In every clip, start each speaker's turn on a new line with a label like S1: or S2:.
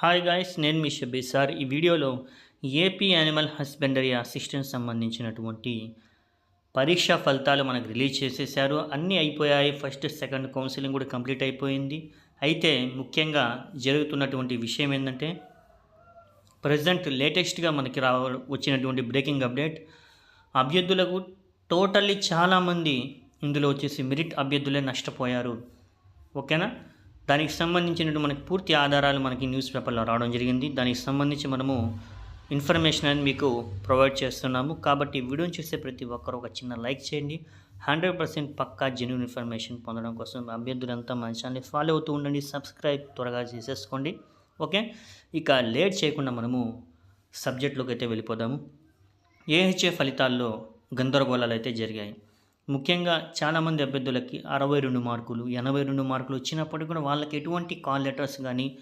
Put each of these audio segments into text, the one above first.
S1: Hi guys నేను మీ Shabbi sir. ఈ వీడియోలో ఏపీ యానిమల్ హస్బెండరీ అసిస్టెంట్ సంబంధించినటువంటి పరీక్షా ఫలితాలు మనకు రిలీజ్ చేసేసారు అన్నీ అయిపోయాయి. ఫస్ట్ సెకండ్ కౌన్సిలింగ్ కూడా కంప్లీట్ అయిపోయింది. అయితే ముఖ్యంగా జరుగుతున్నటువంటి విషయం ఏంటంటే ప్రజెంట్ లేటెస్ట్గా మనకి రావ వచ్చినటువంటి బ్రేకింగ్ అప్డేట్ అభ్యర్థులకు టోటల్లీ చాలామంది ఇందులో వచ్చేసి మెరిట్ అభ్యర్థులే నష్టపోయారు. ఓకేనా? దానికి సంబంధించినటువంటి మనకి పూర్తి ఆధారాలు మనకి న్యూస్ పేపర్లో రావడం జరిగింది. దానికి సంబంధించి మనము ఇన్ఫర్మేషన్ అనేది మీకు ప్రొవైడ్ చేస్తున్నాము. కాబట్టి వీడియోని చూసే ప్రతి ఒక్కరు ఒక చిన్న లైక్ చేయండి. హండ్రెడ్ పర్సెంట్ పక్కా జెన్యున్ ఇన్ఫర్మేషన్ పొందడం కోసం అభ్యర్థులంతా మన ఛానల్ని ఫాలో అవుతూ ఉండండి. సబ్స్క్రైబ్ త్వరగా చేసేసుకోండి. ఓకే ఇక లేట్ చేయకుండా మనము సబ్జెక్టులోకి అయితే వెళ్ళిపోదాము. ఏహెచ్ఏ ఫలితాల్లో గందరగోళాలు అయితే జరిగాయి. ముఖ్యంగా చాలామంది అభ్యర్థులకి అరవై రెండు మార్కులు ఎనభై రెండు మార్కులు వచ్చినప్పటికీ కూడా వాళ్ళకి ఎటువంటి కాల్ లెటర్స్ కానీ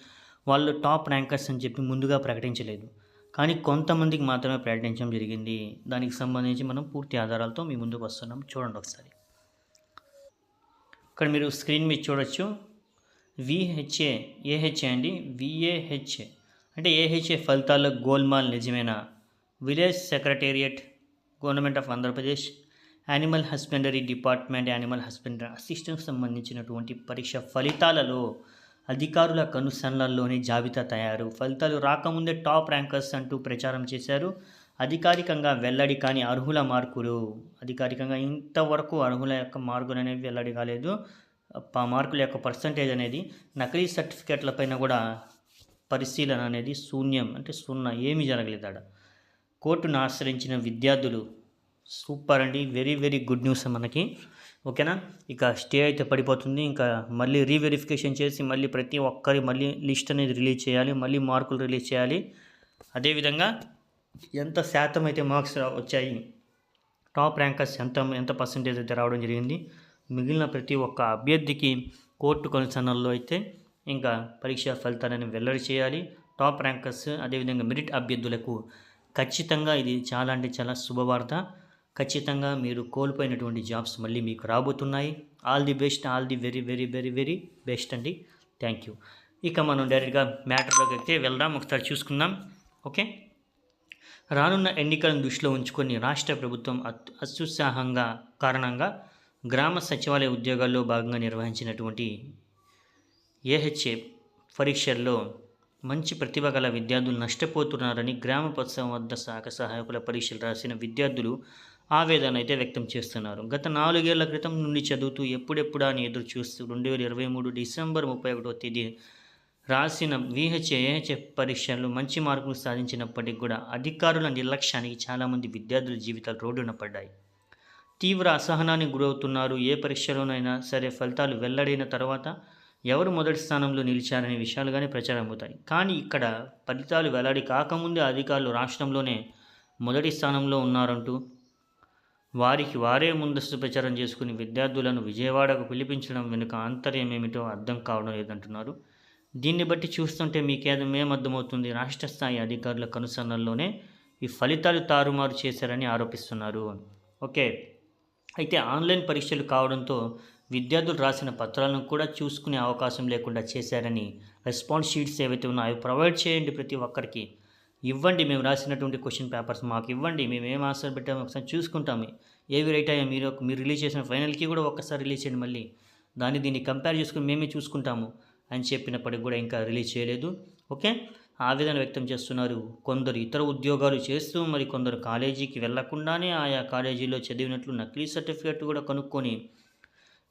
S1: వాళ్ళు టాప్ ర్యాంకర్స్ అని చెప్పి ముందుగా ప్రకటించలేదు. కానీ కొంతమందికి మాత్రమే ప్రకటించడం జరిగింది. దానికి సంబంధించి మనం పూర్తి ఆధారాలతో మీ ముందుకు వస్తున్నాం. చూడండి ఒకసారి. ఇక్కడ మీరు స్క్రీన్ మీద చూడొచ్చు. విహెచ్ఏ ఏహెచ్ఏ అండి. విఏహెచ్ఏ అంటే ఏహెచ్ఏ ఫలితాల్లో గోల్మాల్ నిజమేనా? Village secretariat government of Andhra Pradesh animal husbandry department animal husbandry assistant సంబంధించినటువంటి పరీక్ష ఫలితాలలో అధికారుల కనుసన్నల్లోని జాబితా తయారు. ఫలితాలు రాకముందే టాప్ ర్యాంకర్స్ అంటూ ప్రచారం చేశారు. అధికారికంగా వెల్లడి కాని అర్హుల మార్కులు. అధికారికంగా ఇంతవరకు అర్హుల యొక్క మార్కులు అనేవి వెల్లడి కాలేదు. మార్కుల యొక్క పర్సంటేజ్ అనేది నకిలీ సర్టిఫికేట్ల పైన కూడా పరిశీలన అనేది శూన్యం అంటే సున్నా ఏమీ జరగలేదు ఆడ కోర్టును ఆశ్రయించిన విద్యార్థులు సూపర్ అండి. వెరీ వెరీ గుడ్ న్యూస్ మనకి. ఓకేనా? ఇక స్టే అయితే పడిపోతుంది. ఇంకా మళ్ళీ రీవెరిఫికేషన్ చేసి మళ్ళీ ప్రతి ఒక్కరి మళ్ళీ లిస్ట్ అనేది రిలీజ్ చేయాలి. మళ్ళీ మార్కులు రిలీజ్ చేయాలి. అదేవిధంగా ఎంత శాతం అయితే మార్క్స్ వచ్చాయి టాప్ ర్యాంకర్స్ ఎంత ఎంత పర్సంటేజ్ అయితే రావడం జరిగింది. మిగిలిన ప్రతి ఒక్క అభ్యర్థికి కోర్టు కొనసానల్లో అయితే ఇంకా పరీక్ష ఫలితాలను వెల్లడి చేయాలి. టాప్ ర్యాంకర్స్ అదేవిధంగా మెరిట్ అభ్యర్థులకు ఖచ్చితంగా ఇది చాలా అంటే చాలా శుభవార్త. ఖచ్చితంగా మీరు కోల్పోయినటువంటి జాబ్స్ మళ్ళీ మీకు రాబోతున్నాయి. All the best all the very very very very best అండి. థ్యాంక్ యూ ఇక మనం డైరెక్ట్గా మ్యాటర్లోకి అయితే వెళ్దాం. ఒకసారి చూసుకుందాం. ఓకే? రానున్న ఎన్నికలను దృష్టిలో ఉంచుకొని రాష్ట్ర ప్రభుత్వం అత్ అత్యుత్సాహంగా కారణంగా గ్రామ సచివాలయ ఉద్యోగాల్లో భాగంగా నిర్వహించినటువంటి ఏహెచ్ఏ పరీక్షల్లో మంచి ప్రతిభ గల విద్యార్థులు నష్టపోతున్నారని గ్రామ పత్సం వద్ద శాఖ సహాయకుల పరీక్షలు రాసిన విద్యార్థులు ఆవేదన అయితే వ్యక్తం చేస్తున్నారు. గత నాలుగేళ్ళ క్రితం నుండి చదువుతూ ఎప్పుడెప్పుడా అని ఎదురు చూస్తూ రెండు వేల ఇరవై మూడు డిసెంబర్ ముప్పై ఒకటో తేదీ రాసిన విహెచ్ఏ పరీక్షలు మంచి మార్కులు సాధించినప్పటికీ కూడా అధికారుల నిర్లక్ష్యానికి చాలామంది విద్యార్థుల జీవితాలు రోడ్డున పడ్డాయి. తీవ్ర అసహనానికి గురవుతున్నారు. ఏ పరీక్షలోనైనా సరే ఫలితాలు వెల్లడైన తర్వాత ఎవరు మొదటి స్థానంలో నిలిచారనే విషయాలుగానే ప్రచారం అవుతాయి. కానీ ఇక్కడ ఫలితాలు వెల్లడి కాకముందే అధికారులు రాష్ట్రంలోనే మొదటి స్థానంలో ఉన్నారంటూ వారికి వారే ముందస్తు ప్రచారం చేసుకుని విద్యార్థులను విజయవాడకు పిలిపించడం వెనుక ఆంతర్యం ఏమిటో అర్థం కావడం లేదంటున్నారు. దీన్ని బట్టి చూస్తుంటే మీకేదో మేమర్థమవుతుంది. రాష్ట్ర స్థాయి అధికారుల కనుసన్నల్లోనే ఈ ఫలితాలు తారుమారు చేశారని ఆరోపిస్తున్నారు. ఓకే. అయితే ఆన్లైన్ పరీక్షలు కావడంతో విద్యార్థులు రాసిన పత్రాలను కూడా చూసుకునే అవకాశం లేకుండా చేశారని రెస్పాన్స్ షీట్స్ ఏవైతే ఉన్నాయో అవి ప్రొవైడ్ చేయండి ప్రతి ఒక్కరికి. ఇవ్వండి మేము రాసినటువంటి క్వశ్చన్ పేపర్స్ మాకు ఇవ్వండి మేము ఏం ఆన్సర్ పెట్టామో ఒకసారి చూసుకుంటాము ఏవి రైట్ అయ్యా మీరు మీరు రిలీజ్ చేసిన ఫైనల్కి కూడా ఒక్కసారి రిలీజ్ చేయండి మళ్ళీ. దాన్ని దీన్ని కంపేర్ చేసుకుని మేమే చూసుకుంటాము అని చెప్పినప్పటికి కూడా ఇంకా రిలీజ్ చేయలేదు. ఓకే? ఆవేదన వ్యక్తం చేస్తున్నారు కొందరు ఇతర ఉద్యోగాలు చేస్తూ మరి కొందరు కాలేజీకి వెళ్ళకుండానే ఆయా కాలేజీలో చదివినట్లు నకిలీ సర్టిఫికేట్ కూడా కనుక్కొని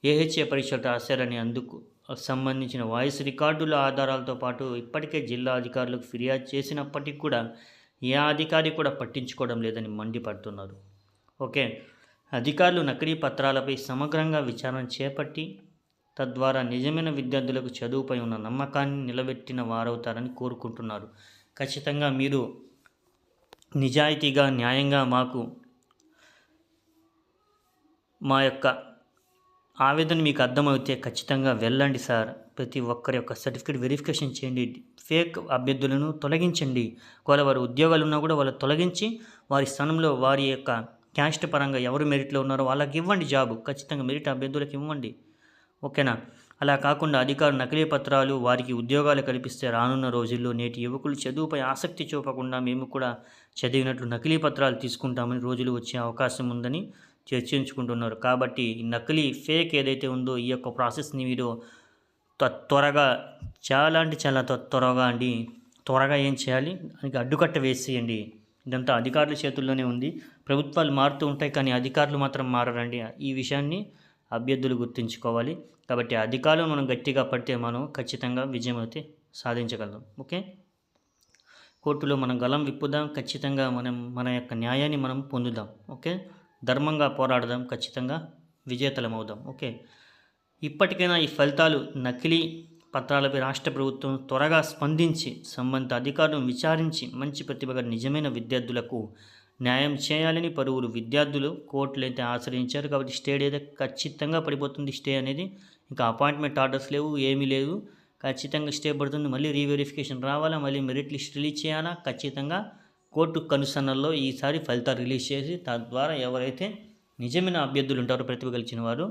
S1: ఏహెచ్ఏ పరీక్షలు రాశారని అందుకు సంబంధించిన వాయిస్ రికార్డుల ఆధారాలతో పాటు ఇప్పటికే జిల్లా అధికారులకు ఫిర్యాదు చేసినప్పటికీ కూడా ఏ అధికారి కూడా పట్టించుకోవడం లేదని మండిపడుతున్నారు. ఓకే. అధికారులు నకిలీ పత్రాలపై సమగ్రంగా విచారణ చేపట్టి తద్వారా నిజమైన విద్యార్థులకు చదువుపై ఉన్న నమ్మకాన్ని నిలబెట్టిన వారవుతారని కోరుకుంటున్నారు. ఖచ్చితంగా మీరు నిజాయితీగా న్యాయంగా మాకు మా యొక్క ఆవేదన మీకు అర్థమైతే ఖచ్చితంగా వెళ్ళండి సార్. ప్రతి ఒక్కరి యొక్క సర్టిఫికేట్ వెరిఫికేషన్ చేయండి. ఫేక్ అభ్యర్థులను తొలగించండి. ఒకవేళ వారి ఉద్యోగాలు ఉన్నా కూడా వాళ్ళు తొలగించి వారి స్థానంలో వారి యొక్క క్యాస్ట్ పరంగా ఎవరు మెరిట్లో ఉన్నారో వాళ్ళకి ఇవ్వండి జాబు. ఖచ్చితంగా మెరిట్ అభ్యర్థులకు ఇవ్వండి. ఓకేనా? అలా కాకుండా అధికారులు నకిలీ పత్రాలు వారికి ఉద్యోగాలు కల్పిస్తే రానున్న రోజుల్లో నేటి యువకులు చదువుపై ఆసక్తి చూపకుండా మేము కూడా చదివినట్లు నకిలీ పత్రాలు తీసుకుంటామని రోజులు వచ్చే అవకాశం ఉందని చర్చించుకుంటున్నారు. కాబట్టి నకిలీ ఫేక్ ఏదైతే ఉందో ఈ యొక్క ప్రాసెస్ని మీరు త్వరగా చాలా అంటే చాలా త్వరగా అండి. త్వరగా ఏం చేయాలి? దానికి అడ్డుకట్ట వేసేయండి. ఇదంతా అధికారుల చేతుల్లోనే ఉంది. ప్రభుత్వాలు మారుతూ ఉంటాయి కానీ అధికారులు మాత్రం మారరండి. ఈ విషయాన్ని అభ్యర్థులు గుర్తుంచుకోవాలి. కాబట్టి అధికారులు మనం గట్టిగా పడితే మనం ఖచ్చితంగా విజయం అయితే సాధించగలం. ఓకే? కోర్టులో మనం గలం విప్పుదాం. ఖచ్చితంగా మనం మన యొక్క న్యాయాన్ని మనం పొందుదాం. ఓకే? ధర్మంగా పోరాడదాం ఖచ్చితంగా విజేతలమవుదాం. ఓకే. ఇప్పటికైనా ఈ ఫలితాలు నకిలీ పత్రాలపై రాష్ట్ర ప్రభుత్వం త్వరగా స్పందించి సంబంధిత అధికారులను విచారించి మంచి ప్రతిభగా నిజమైన విద్యార్థులకు న్యాయం చేయాలని పలువురు విద్యార్థులు కోర్టులు అయితే ఆశ్రయించారు కాబట్టి స్టే అయితే ఖచ్చితంగా పడిపోతుంది స్టే అనేది. ఇంకా అపాయింట్మెంట్ ఆర్డర్స్ లేవు ఏమీ లేదు ఖచ్చితంగా స్టే పడుతుంది. మళ్ళీ రీవెరిఫికేషన్ రావాలా? మళ్ళీ మెరిట్ లిస్ట్ రిలీజ్ చేయాలా? ఖచ్చితంగా కోర్టు కనుసన్నల్లో ఈసారి ఫలితాలు రిలీజ్ చేసి తద్వారా ఎవరైతే నిజమైన అభ్యర్థులు ఉంటారో ప్రతిభ కలిసిన వారు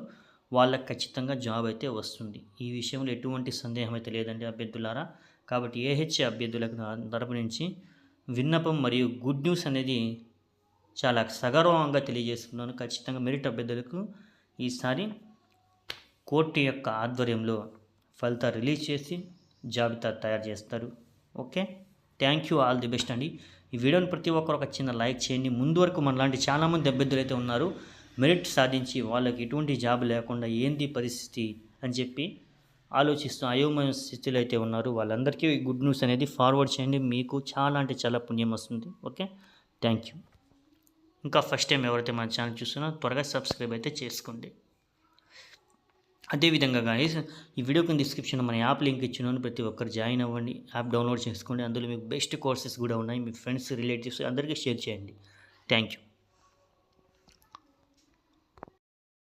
S1: వాళ్ళకి ఖచ్చితంగా జాబ్ అయితే వస్తుంది. ఈ విషయంలో ఎటువంటి సందేహం అయితే లేదండి అభ్యర్థులారా. కాబట్టి ఏహెచ్ అభ్యర్థులకు తరపు నుంచి విన్నపం మరియు గుడ్ న్యూస్ అనేది చాలా సగర్వంగా తెలియజేస్తున్నాను. ఖచ్చితంగా మెరిట్ అభ్యర్థులకు ఈసారి కోర్టు యొక్క ఆధ్వర్యంలో ఫలితాలు రిలీజ్ చేసి జాబితా తయారు చేస్తారు. Okay? Thank you all the best అండి. ఈ వీడియోని ప్రతి ఒక్కరు ఒక చిన్న లైక్ చేయండి. ముందు వరకు మనలాంటి చాలామంది అభ్యర్థులు అయితే ఉన్నారు. మెరిట్ సాధించి వాళ్ళకి ఎటువంటి జాబ్ లేకుండా ఏంది పరిస్థితి అని చెప్పి ఆలోచిస్తూ అయోమయ స్థితిలో అయితే ఉన్నారు. వాళ్ళందరికీ గుడ్ న్యూస్ అనేది ఫార్వర్డ్ చేయండి. మీకు చాలా అంటే చాలా పుణ్యం వస్తుంది. ఓకే? Thank you. ఇంకా ఫస్ట్ టైం ఎవరైతే మన ఛానల్ చూస్తున్నారో త్వరగా సబ్స్క్రైబ్ అయితే చేసుకోండి. అదేవిధంగా గాయస్ ఈ వీడియో కింద డిస్క్రిప్షన్లో మన యాప్ లింక్ ఇచ్చినాను ప్రతి ఒక్కరు జాయిన్ అవ్వండి. యాప్ డౌన్లోడ్ చేసుకోండి. అందులో మీకు బెస్ట్ కోర్సెస్ కూడా ఉన్నాయి. మీ ఫ్రెండ్స్ రిలేటివ్స్ అందరికీ షేర్ చేయండి. Thank you